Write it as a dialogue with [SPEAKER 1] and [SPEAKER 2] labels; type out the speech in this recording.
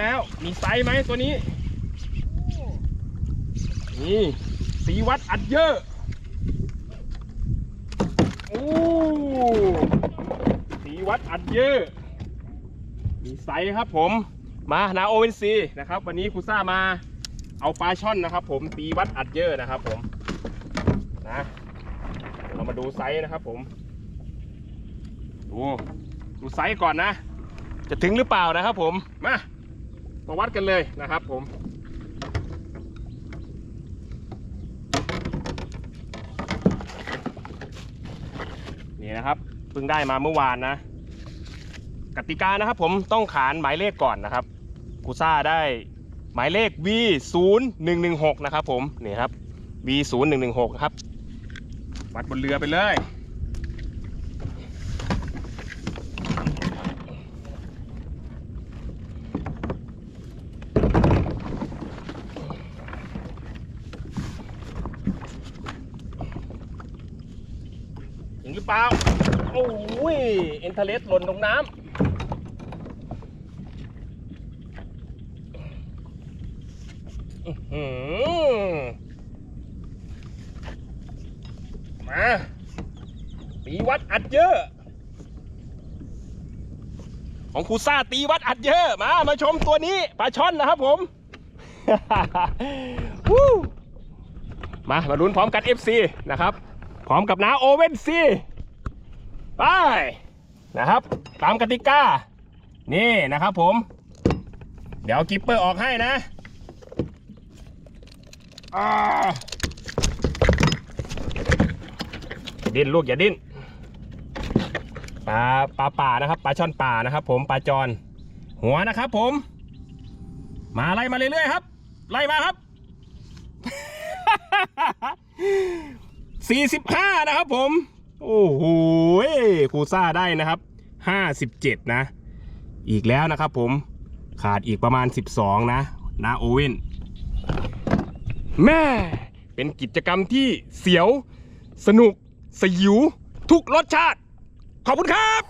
[SPEAKER 1] แล้ว มีไซส์ไหมตัวนี้ นี่สีวัดอัดเยอะโอ้สีวัดอัดเยอะ มีไซส์ครับผม มานาโอเวนซีนะครับ วันนี้ครูซ่ามาเอาปลาช่อนนะครับ ผมตีวัดอัดเยอะนะครับ ผม นะเดี๋ยวเรามาดูไซส์นะครับ ผม ดูดูไซส์ก่อนนะ จะถึงหรือเปล่านะครับผม มามาวัดกันเลยนะครับผมนี่นะครับเพิ่งได้มาเมื่อวานนะ กติกานะครับผมต้องขานหมายเลขก่อนนะครับกูซ่าได้หมายเลข V 0 1 1 6นะครับผมนี่ครับ V 0 1 1 6ครับ วัดบนเรือไปเลย หรือเปล่า โอ้ย เอ็นเทเลสหล่นลงน้ำมาตีวัดอัดเยอะ ของครูซ่าตีวัดอัดเยอะ มา มาชมตัวนี้ปลาช่อนนะครับผมมา มาลุ้นพร้อมกัน FC นะครับ พร้อมกับน้าโอเว่นซีไปนะครับ ตามกติกา นี่นะครับผม เดี๋ยวกิปเปอร์ออกให้นะดิ้นลูกอย่าดิ้นปลาปลาป่านะครับปลาช่อนป่านะครับผมปลาจอนหัวนะครับผม มาไล่มาเรื่อยๆครับ ไล่มาครับ 45 นะครับผม โอ้โหคูซ่าได้นะครับ 57 นะ อีกแล้วนะครับผมขาดอีกประมาณ 12 นะนะโอเว่นแม่เป็นกิจกรรมที่เสียว สนุก สยิว ทุกรสชาติ ขอบคุณครับ